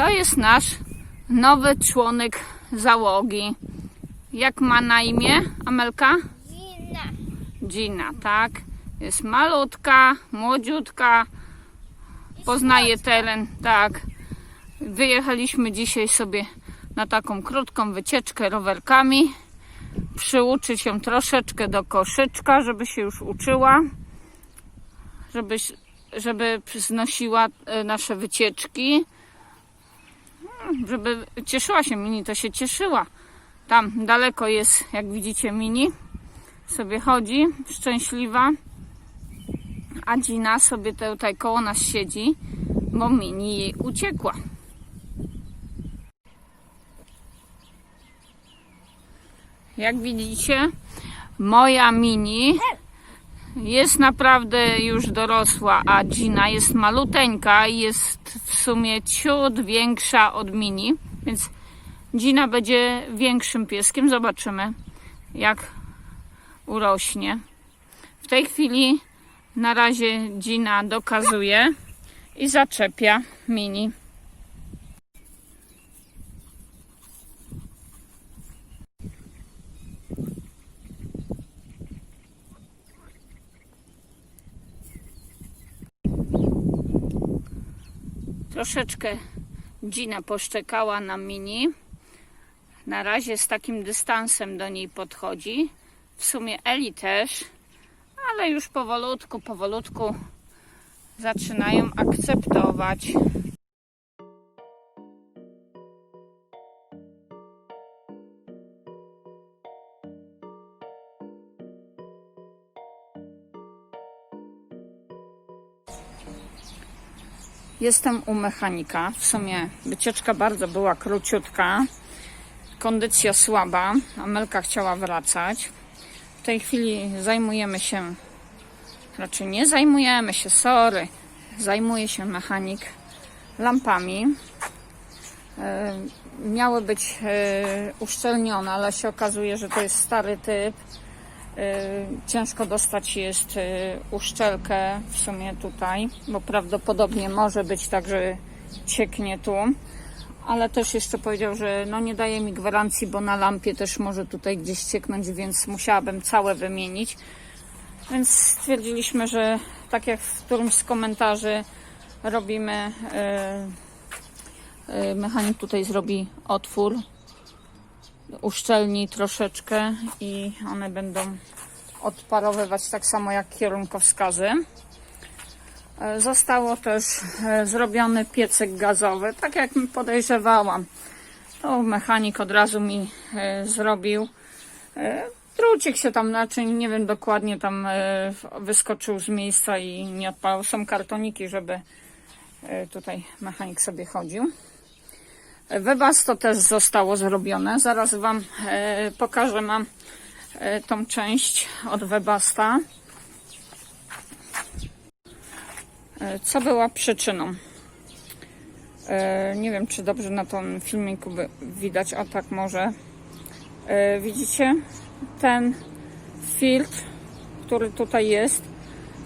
To jest nasz nowy członek załogi. Jak ma na imię Amelka? Zina. Gina, tak? Jest malutka, młodziutka, poznaje teren, tak. Wyjechaliśmy dzisiaj sobie na taką krótką wycieczkę rowerkami. Przyuczyć ją troszeczkę do koszyczka, żeby się już uczyła, żeby, żeby znosiła e, nasze wycieczki, żeby cieszyła się Mini, to się cieszyła. Tam daleko jest, jak widzicie, Mini sobie chodzi, szczęśliwa. A Gina sobie tutaj koło nas siedzi, bo mini jej uciekła. Jak widzicie, moja mini jest naprawdę już dorosła, a Gina jest maluteńka i jest w sumie ciut większa od mini, więc Gina będzie większym pieskiem. Zobaczymy, jak urośnie. W tej chwili na razie Gina dokazuje i zaczepia mini. Troszeczkę Gina poszczekała na mini. Na razie z takim dystansem do niej podchodzi. W sumie Eli też, ale już powolutku, powolutku zaczynają akceptować. Jestem u mechanika. W sumie wycieczka bardzo była króciutka. Kondycja słaba. Amelka chciała wracać. W tej chwili zajmujemy się, raczej nie zajmujemy się, sorry, zajmuje się mechanik lampami. E, miały być e, uszczelnione, ale się okazuje, że to jest stary typ. E, ciężko dostać jest e, uszczelkę w sumie tutaj, bo prawdopodobnie może być tak, że cieknie tu ale też jeszcze powiedział, że no nie daje mi gwarancji, bo na lampie też może tutaj gdzieś cieknąć, więc musiałabym całe wymienić. Więc stwierdziliśmy, że tak jak w którymś z komentarzy robimy, yy, yy, mechanik tutaj zrobi otwór, uszczelni troszeczkę i one będą odparowywać tak samo jak kierunkowskazy. E, Zostało też e, zrobiony piecek gazowy, tak jak podejrzewałam. To mechanik od razu mi e, zrobił. Drucik się tam, znaczy nie wiem dokładnie, tam wyskoczył z miejsca i nie odpalał. Są kartoniki, żeby tutaj mechanik sobie chodził. E, Webasto też zostało zrobione. Zaraz Wam e, pokażę. Mam e, tą część od Webasta. E, Co była przyczyną? Nie wiem, czy dobrze na tym filmiku widać, a tak może. Widzicie ten filtr, który tutaj jest?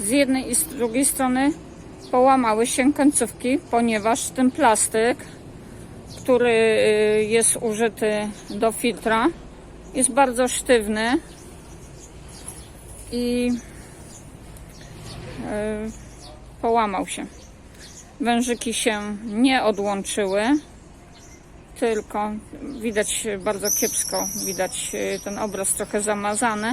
Z jednej i z drugiej strony połamały się końcówki, ponieważ ten plastyk, który e, jest użyty do filtra, jest bardzo sztywny i e, połamał się. Wężyki się nie odłączyły, tylko widać bardzo kiepsko, widać e, ten obraz trochę zamazany,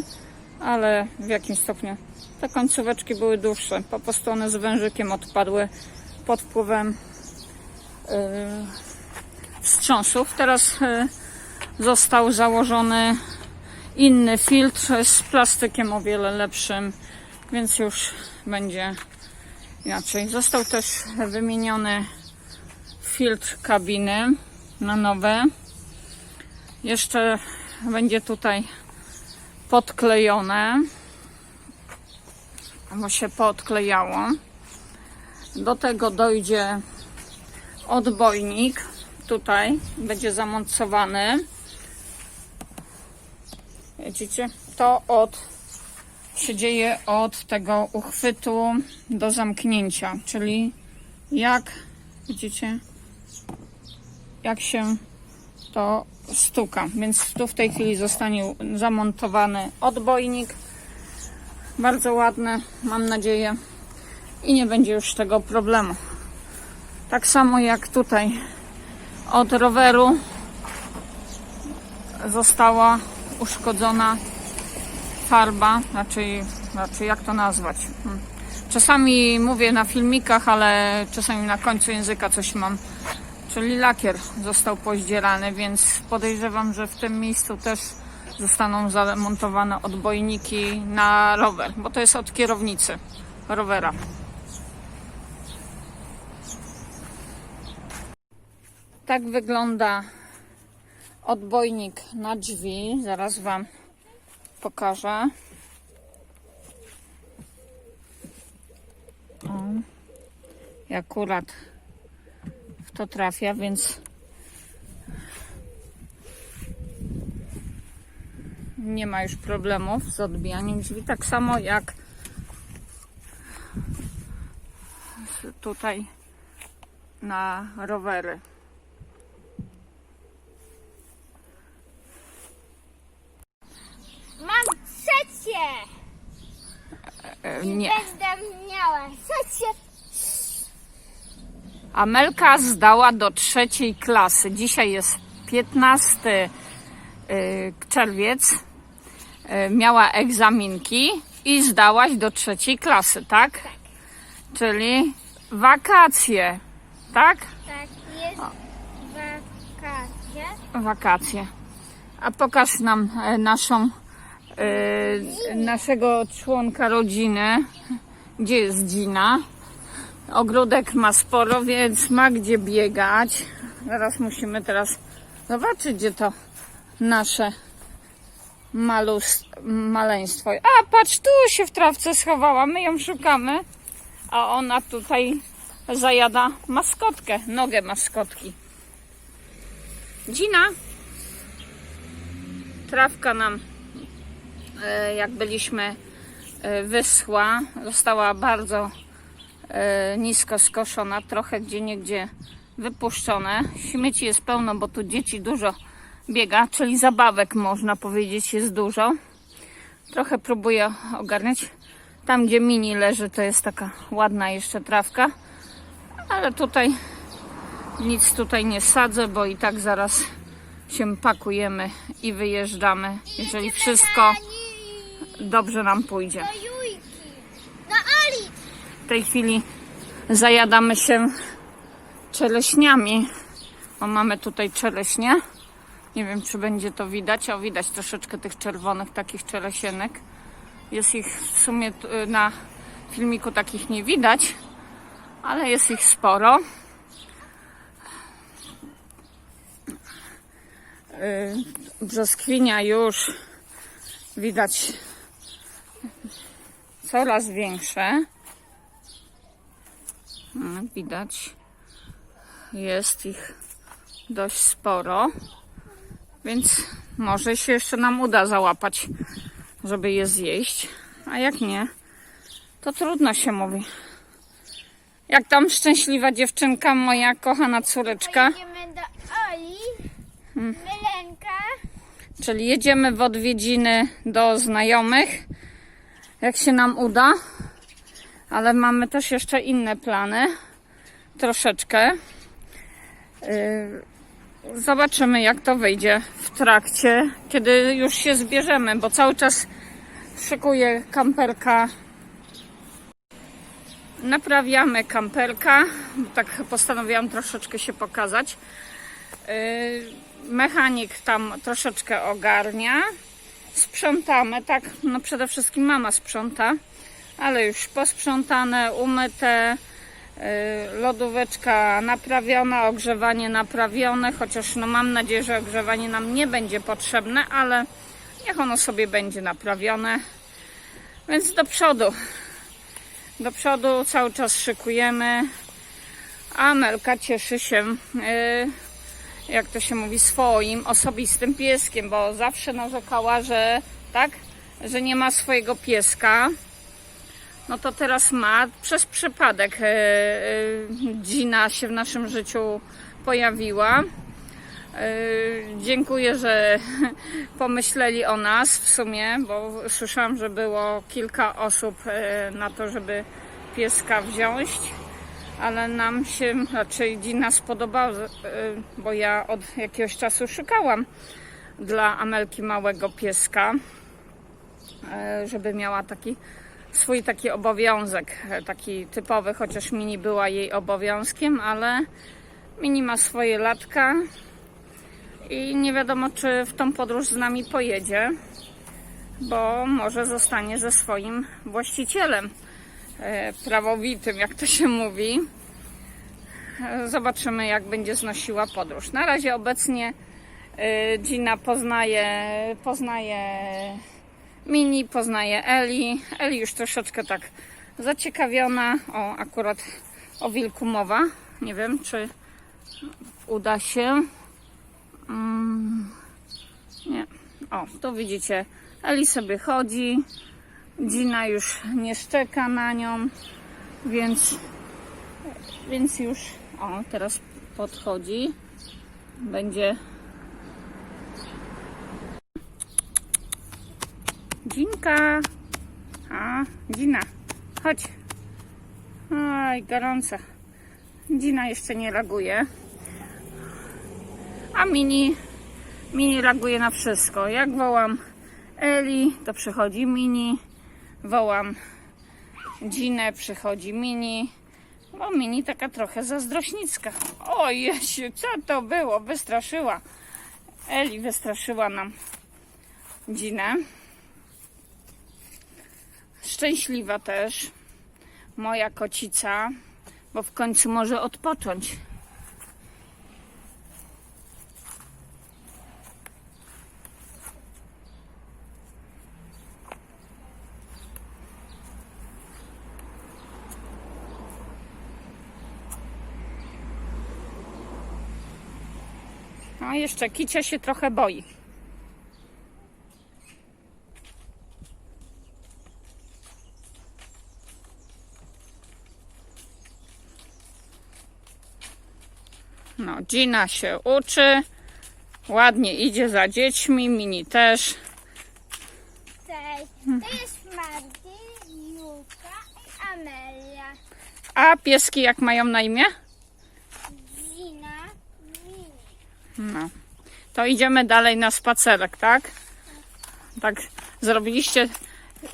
ale w jakimś stopniu te końcóweczki były dłuższe. Po prostu one z wężykiem odpadły pod wpływem wstrząsów. Teraz e, został założony inny filtr z plastykiem o wiele lepszym, więc już będzie inaczej. Został też wymieniony filtr kabiny na nowe. Jeszcze będzie tutaj podklejone, bo się podklejało. Do tego dojdzie odbojnik. Tutaj będzie zamontowany. Widzicie? To od się dzieje od tego uchwytu do zamknięcia, czyli jak widzicie, jak się to stuka. Więc tu w tej chwili zostanie zamontowany odbojnik. Bardzo ładny, mam nadzieję. I nie będzie już tego problemu. Tak samo jak tutaj od roweru została uszkodzona farba, znaczy, znaczy jak to nazwać? Hmm. Czasami mówię na filmikach, ale czasami na końcu języka coś mam. Czyli lakier został pozdzierany, więc podejrzewam, że w tym miejscu też zostaną zamontowane odbojniki na rower, bo to jest od kierownicy rowera. Tak wygląda odbojnik na drzwi. Zaraz Wam pokażę. O, i akurat w to trafia, więc nie ma już problemów z odbijaniem drzwi. Tak samo jak tutaj na rowery. Mam trzecie! E, Nie. Będę miała. Amelka zdała do trzeciej klasy. Dzisiaj jest 15 y, czerwiec. Y, Miała egzaminki i zdałaś do trzeciej klasy, tak? Tak. Czyli wakacje, tak? Tak, jest wakacje. Wakacje. A pokaż nam e, naszą, naszego członka rodziny. Gdzie jest Dzina? Ogródek ma sporo, więc ma gdzie biegać. Zaraz musimy teraz zobaczyć, gdzie to nasze malus, maleństwo. A, patrz, tu się w trawce schowała. My ją szukamy. A ona tutaj zajada maskotkę, nogę maskotki. Dzina. Trawka nam, jak byliśmy, e, wyschła. Została bardzo e, nisko skoszona, trochę gdzie niegdzie wypuszczone. Śmieci jest pełno, bo tu dzieci dużo biega, czyli zabawek można powiedzieć jest dużo. Trochę próbuję ogarniać. Tam gdzie mini leży to jest taka ładna jeszcze trawka, ale tutaj nic tutaj nie sadzę, bo i tak zaraz się pakujemy i wyjeżdżamy, jeżeli wszystko dobrze nam pójdzie. Do Jujki. Na Ali. W tej chwili zajadamy się czeleśniami. O, mamy tutaj czeleśnie. Nie wiem, czy będzie to widać. O, widać troszeczkę tych czerwonych takich czelesienek. Jest ich w sumie t- na filmiku takich nie widać, ale jest ich sporo. Yy, Brzoskwinia już widać coraz większe. No, Widać, jest ich dość sporo, więc może się jeszcze nam uda załapać, żeby je zjeść. A jak nie, to trudno się mówi. Jak tam szczęśliwa dziewczynka, moja kochana córeczka. Idziemy do Oli. Mylenka. Czyli jedziemy w odwiedziny do znajomych, jak się nam uda. Ale mamy też jeszcze inne plany, troszeczkę. Yy, Zobaczymy, jak to wyjdzie w trakcie, kiedy już się zbierzemy, bo cały czas szykuję kamperka. Naprawiamy kamperka, bo tak postanowiłam troszeczkę się pokazać. Yy, Mechanik tam troszeczkę ogarnia. Sprzątamy, tak, no przede wszystkim mama sprząta, ale już posprzątane, umyte, yy, lodóweczka naprawiona, ogrzewanie naprawione, chociaż no mam nadzieję, że ogrzewanie nam nie będzie potrzebne, ale niech ono sobie będzie naprawione. Więc do przodu. Do przodu cały czas szykujemy. A Melka cieszy się, yy, jak to się mówi, swoim osobistym pieskiem, bo zawsze narzekała, że tak, że nie ma swojego pieska. No to teraz ma. Przez przypadek e, e, Gina się w naszym życiu pojawiła. Yy, Dziękuję, że pomyśleli o nas w sumie, bo słyszałam, że było kilka osób na to, żeby pieska wziąć, ale nam się raczej Dina spodobała, yy, bo ja od jakiegoś czasu szukałam dla Amelki małego pieska, yy, żeby miała taki swój taki obowiązek, e, taki typowy, chociaż Mini była jej obowiązkiem, ale Mini ma swoje latka i nie wiadomo, czy w tą podróż z nami pojedzie, bo może zostanie ze swoim właścicielem. e, prawowitym, jak to się mówi. E, Zobaczymy, jak będzie znosiła podróż. Na razie obecnie e, Gina poznaje, poznaje Mini, poznaje Eli. Eli już troszeczkę tak zaciekawiona. O, akurat o wilku mowa. Nie wiem, czy uda się. Mm, nie. O, tu widzicie, Eli sobie chodzi. Gina już nie szczeka na nią, więc, więc już, o, teraz podchodzi. Będzie Ginka. A, Gina, chodź. Oj, gorąca. Gina jeszcze nie reaguje. A Mini, Mini reaguje na wszystko. Jak wołam Eli, to przychodzi Mini. Wołam Ginę, przychodzi Mini. Bo Mini taka trochę zazdrośnicka. O Jesiu, co to było? Wystraszyła. Eli wystraszyła nam Ginę. Szczęśliwa też. Moja kocica, bo w końcu może odpocząć. No jeszcze Kicia się trochę boi. No, Gina się uczy. Ładnie idzie za dziećmi, Mini też. Cześć. To jest Marty, Juka i Amelia. A pieski jak mają na imię? Zina, Mini. No. To idziemy dalej na spacerek, tak? Tak zrobiliście,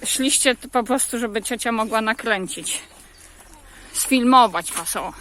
szliście po prostu, żeby ciocia mogła nakręcić. Sfilmować was, o.